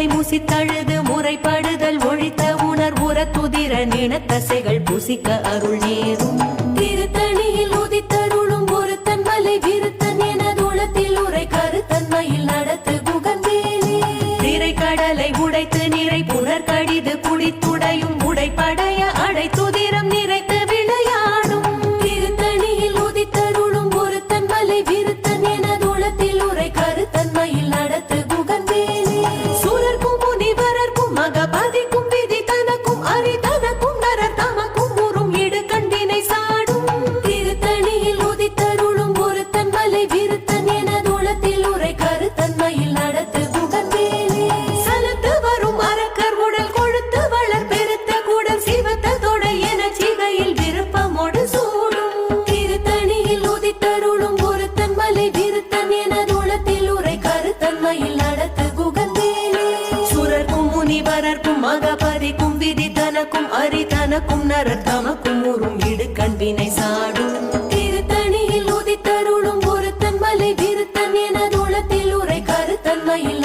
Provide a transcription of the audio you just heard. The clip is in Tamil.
முறை முசித்தழுது முறைப்படுதல் ஒழித்த உணர் உர துதிர நினத்தசைகள் புசிக்க அருள் நேரும். திருத்தணியில் உதித்தருளும் ஒரு தன்மலை விருத்தன் எனது உளத்தில் உரை கருத்தன்மையில் நடத்து குகந்தேலே திரைக்கடலை உடைத்து நிறை முனிவரர்க்கும் மகபதிக்கும் விதி தனக்கும் அரி தனக்கும் நரர் தமக்கும் உறும் இடு கண்பினை சாடும். திருத்தணியில் உதித்தருளும் ஒருத்தன் மலை விருத்தன் என தூளத்தில் உரை கருத்தன்மையில்